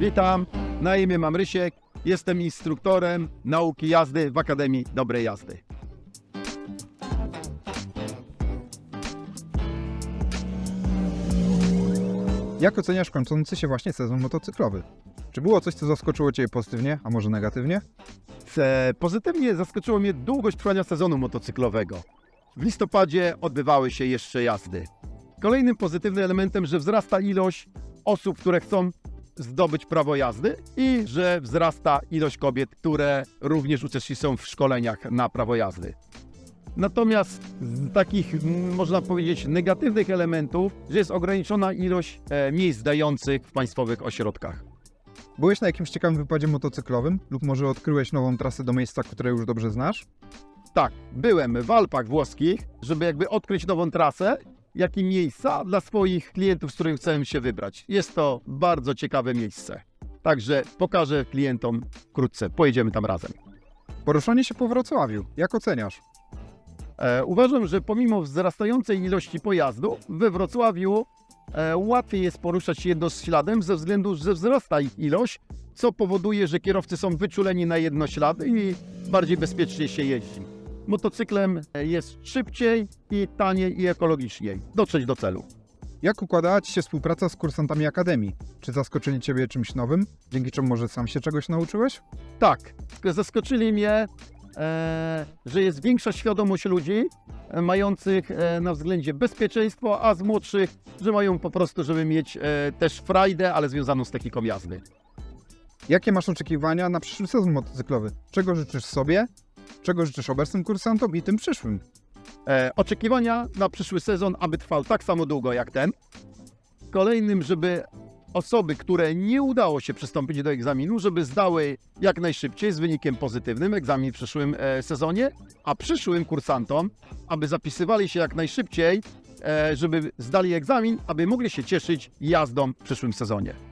Witam, na imię mam Rysiek, jestem instruktorem nauki jazdy w Akademii Dobrej Jazdy. Jak oceniasz kończący się właśnie sezon motocyklowy? Czy było coś, co zaskoczyło Cię pozytywnie, a może negatywnie? Pozytywnie zaskoczyło mnie długość trwania sezonu motocyklowego. W listopadzie odbywały się jeszcze jazdy. Kolejnym pozytywnym elementem, że wzrasta ilość osób, które chcą zdobyć prawo jazdy i że wzrasta ilość kobiet, które również uczestniczą w szkoleniach na prawo jazdy. Natomiast z takich, mm, można powiedzieć, negatywnych elementów, że jest ograniczona ilość e, miejsc dających w państwowych ośrodkach. Byłeś na jakimś ciekawym wypadzie motocyklowym lub może odkryłeś nową trasę do miejsca, które już dobrze znasz? Tak, byłem w Alpach włoskich, żeby jakby odkryć nową trasę, jak i miejsca dla swoich klientów, z których chcemy się wybrać. Jest to bardzo ciekawe miejsce. Także pokażę klientom wkrótce. Pojedziemy tam razem. Poruszanie się po Wrocławiu, jak oceniasz? E, uważam, że pomimo wzrastającej ilości pojazdów we Wrocławiu e, łatwiej jest poruszać się jednośladem ze względu, że wzrasta ich ilość, co powoduje, że kierowcy są wyczuleni na jednoślady i bardziej bezpiecznie się jeździ. Motocyklem jest szybciej i taniej i ekologiczniej dotrzeć do celu. Jak układała Ci się współpraca z kursantami Akademii? Czy zaskoczyli Ciebie czymś nowym, dzięki czemu może sam się czegoś nauczyłeś? Tak, zaskoczyli mnie, e, że jest większa świadomość ludzi e, mających e, na względzie bezpieczeństwo, a z młodszych, że mają po prostu, żeby mieć e, też frajdę, ale związaną z techniką jazdy. Jakie masz oczekiwania na przyszły sezon motocyklowy? Czego życzysz sobie? Czego życzysz obecnym kursantom i tym przyszłym? E, oczekiwania na przyszły sezon, aby trwał tak samo długo jak ten. Kolejnym, żeby osoby, które nie udało się przystąpić do egzaminu, żeby zdały jak najszybciej z wynikiem pozytywnym egzamin w przyszłym e, sezonie, a przyszłym kursantom, aby zapisywali się jak najszybciej, e, żeby zdali egzamin, aby mogli się cieszyć jazdą w przyszłym sezonie.